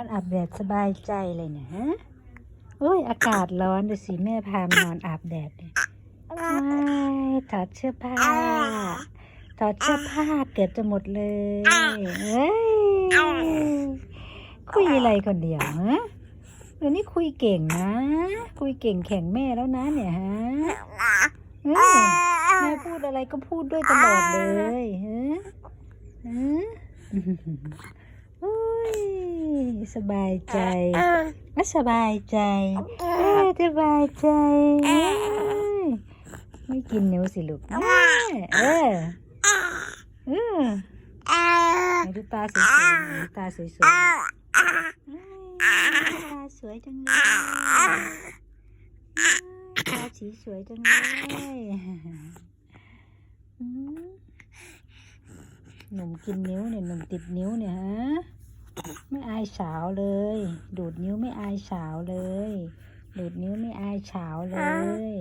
อนอาบแดดสบายใจเลยเนี่ยฮะโอ้ยอากาศร้อนดูสิแม่พามานอนอาบแดดเนี่ยถอดเสื้อผ้า ถอดเสื้อผ้าเกือบจะหมดเลยเอ้ยคุยอะไรคนเดียวฮะเดี๋ยวนี้คุยเก่งนะ คุยเก่งแข่งแม่แล้วนะเนี่ยฮะแม่พูดอะไรก็พูดด้วยตลอดเลยฮะฮะโอ้ย สบายใจอะสบายใจเออสบายใจเอ้ยไม่กินนิ้วสิลูก เออ เออเออไหนดูตาสวยๆไหนดูตาสวยๆเอ้ยตาสวยจังเลยเอ้ยตาสีสวยจังเลยอืมหนุ่มกินนิ้วเนี่ยหนุ่มติดนิ้วเนี่ยฮะ ไม่อายสาวเลย ดูดนิ้วไม่อายสาวเลย ดูดนิ้วไม่อายสาวเลย